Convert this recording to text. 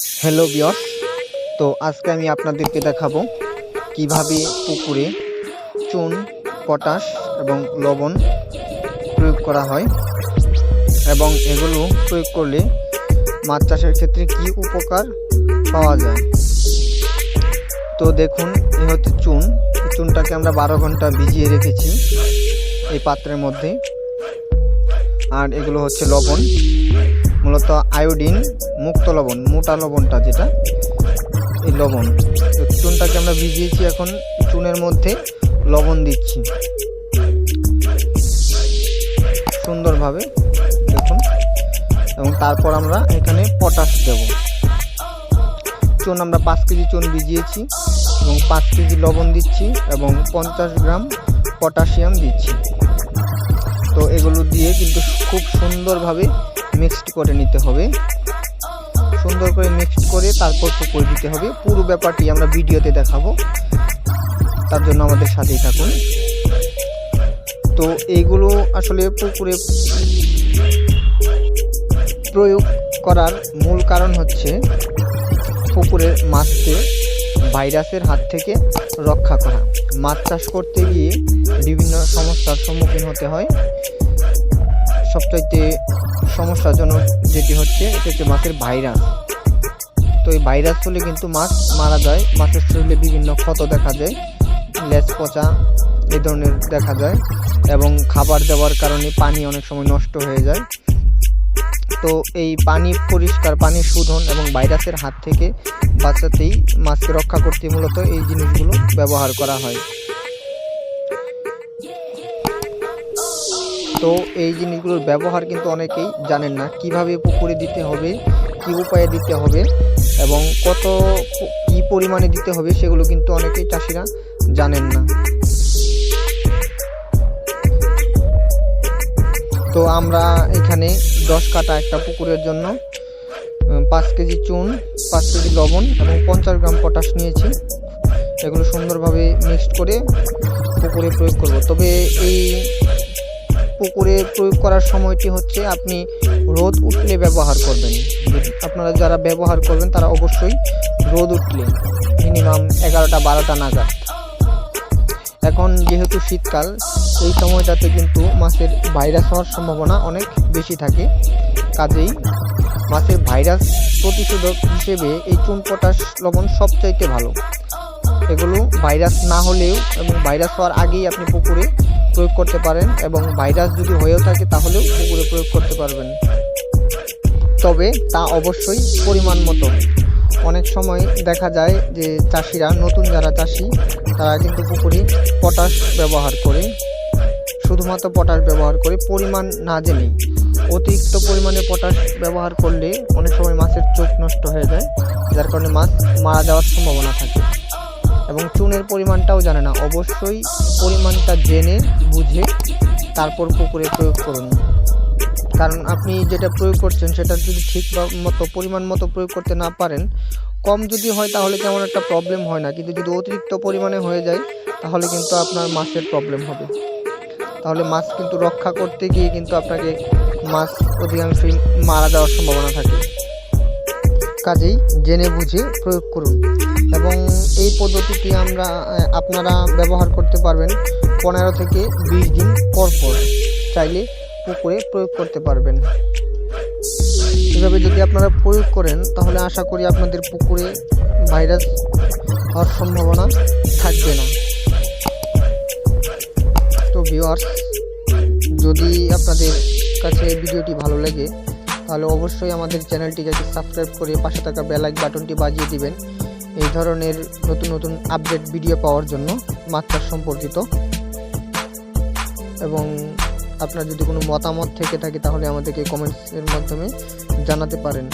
Hello বিয়স তো আজকে আমি আপনাদেরকে দেখাবো কীভাবে পুকুরে চুন, পটাশ এবং লবণ প্রয়োগ করা হয় এবং এগুলো প্রয়োগ করলে মাছ চাষের ক্ষেত্রে কি উপকার পাওয়া যায়। তো দেখুন, এ হচ্ছে চুন। চুনটাকে আমরা বারো ঘণ্টা ভিজিয়ে রেখেছি এই পাত্রের মধ্যে। আর এগুলো হচ্ছে লবণ। মূলত আয়োডিন, মুক্ত লবণ, মোটা লবণটা যেটা, এই লবণ। তো চুনটাকে আমরা ভিজিয়েছি এখন, চুনের মধ্যে লবণ দিচ্ছি। সুন্দরভাবে দেখুন। এবং তারপর আমরা এখানে পটাশ দেব। চুন, আমরা পাঁচ কেজি চুন ভিজিয়েছি এবং পাঁচ কেজি লবণ দিচ্ছি এবং পঞ্চাশ গ্রাম পটাশিয়াম দিচ্ছি। তো এগুলো দিয়ে কিন্তু খুব সুন্দরভাবে মিক্সড করে নিতে হবে। সুন্দর করে মিক্সড করে তারপর পুকুর দিতে হবে। পুরো ব্যাপারটি আমরা ভিডিওতে দেখাবো। তার জন্য আমাদের সাথেই থাকুন। তো এইগুলো আসলে পুকুরে প্রয়োগ করার মূল কারণ হচ্ছে পুকুরের মাছকে ভাইরাসের হাত থেকে রক্ষা করা। মাছ চাষ করতে গিয়ে বিভিন্ন সমস্যার সম্মুখীন হতে হয়। সবচাইতে সমস্যাজনক যেটি হচ্ছে, এটা হচ্ছে মাছের ভাইরাস। তো এই ভাইরাস হলে কিন্তু মাছ মারা যায়। মাছের শরীরে বিভিন্ন ক্ষত দেখা যায়, লেজ পচা এই ধরনের দেখা যায় এবং খাবার দেওয়ার কারণে পানি অনেক সময় নষ্ট হয়ে যায়। তো এই পানি পরিষ্কার, পানি শোধন এবং ভাইরাসের হাত থেকে বাঁচাতেই মাছকে রক্ষা করতে মূলত এই জিনিসগুলো ব্যবহার করা হয়। তো এই জিনিসগুলোর ব্যবহার কিন্তু অনেকেই জানেন না। কীভাবে পুকুরে দিতে হবে, কি উপায়ে দিতে হবে এবং কত কি পরিমাণে দিতে হবে সেগুলো কিন্তু অনেকেই চাষিরা জানেন না। তো আমরা এখানে দশ কাটা একটা পুকুরের জন্য পাঁচ কেজি চুন, পাঁচ কেজি লবণ এবং পঞ্চাশ গ্রাম পটাশ নিয়েছি। এগুলো সুন্দরভাবে মিক্সড করে পুকুরে প্রয়োগ করব। তবে এই পুকুরে প্রয়োগ করার সময়টি হচ্ছে আপনি রোদ উঠলে ব্যবহার করবেন। আপনারা যারা ব্যবহার করবেন, তারা অবশ্যই রোদ উঠলে। মিনিমাম এগারোটা বারোটা নাগাদ। এখন যেহেতু শীতকাল, এই সময়টাতে কিন্তু মাছের ভাইরাস হওয়ার সম্ভাবনা অনেক বেশি থাকে। কাজেই মাছের ভাইরাস প্রতিষেধক হিসেবে এই চুন পটাশ লবণ সবচাইতে ভালো। এগুলো ভাইরাস না হলেও এবং ভাইরাস হওয়ার আগেই আপনি পুকুরে প্রয়োগ করতে পারেন এবং ভাইরাস যদি হয়েও থাকে তাহলেও পুকুরে প্রয়োগ করতে পারবেন। তবে তা অবশ্যই পরিমাণ মতো। অনেক সময় দেখা যায় যে চাষিরা, নতুন যারা চাষি, তারা কিন্তু পুকুরে পটাশ ব্যবহার করে। শুধুমাত্র পটাশ ব্যবহার করে পরিমাণ না জেনে অতিরিক্ত পরিমাণে পটাশ ব্যবহার করলে অনেক সময় মাছের চোখ নষ্ট হয়ে যায়, যার কারণে মাছ মারা যাওয়ার সম্ভাবনা থাকে। এবং চুনের পরিমাণটাও জানে না। অবশ্যই পরিমাণটা জেনে, বুঝে তারপর পুকুরে প্রয়োগ করুন। কারণ আপনি যেটা প্রয়োগ করছেন সেটা যদি ঠিক মতো, পরিমাণ মতো প্রয়োগ করতে না পারেন, কম যদি হয় তাহলে তেমন একটা প্রবলেম হয় না। কিন্তু যদি অতিরিক্ত পরিমাণে হয়ে যায়, তাহলে কিন্তু আপনার মাছের প্রবলেম হবে। তাহলে মাছ কিন্তু রক্ষা করতে গিয়ে কিন্তু আপনাকে মাছ অধিকাংশই মারা যাওয়ার সম্ভাবনা থাকে। কাজেই জেনে বুঝে প্রয়োগ করুন। এই পদ্ধতিটি আমরা আপনারা ব্যবহার করতে পারবেন পনেরো থেকে বিশ দিন পর পর। চাইলে পুকুরে প্রয়োগ করতে পারবেন। এভাবে যদি আপনারা প্রয়োগ করেন, তাহলে আশা করি আপনাদের পুকুরে ভাইরাস হওয়ার সম্ভাবনা থাকবে না। তো ভিউয়ার্স যদি আপনাদের কাছে ভিডিওটি ভালো লাগে, তাহলে অবশ্যই আমাদের চ্যানেলটিকে সাবস্ক্রাইব করে পাশে থাকা বেল আইক বাটনটি বাজিয়ে দিবেন। এই ধরনের নতুন নতুন আপডেট ভিডিও পাওয়ার জন্য চাষ সম্পর্কিত। এবং আপনার যদি কোনো মতামত থেকে থাকে, তাহলে আমাদেরকে কমেন্টসের মাধ্যমে জানাতে পারেন।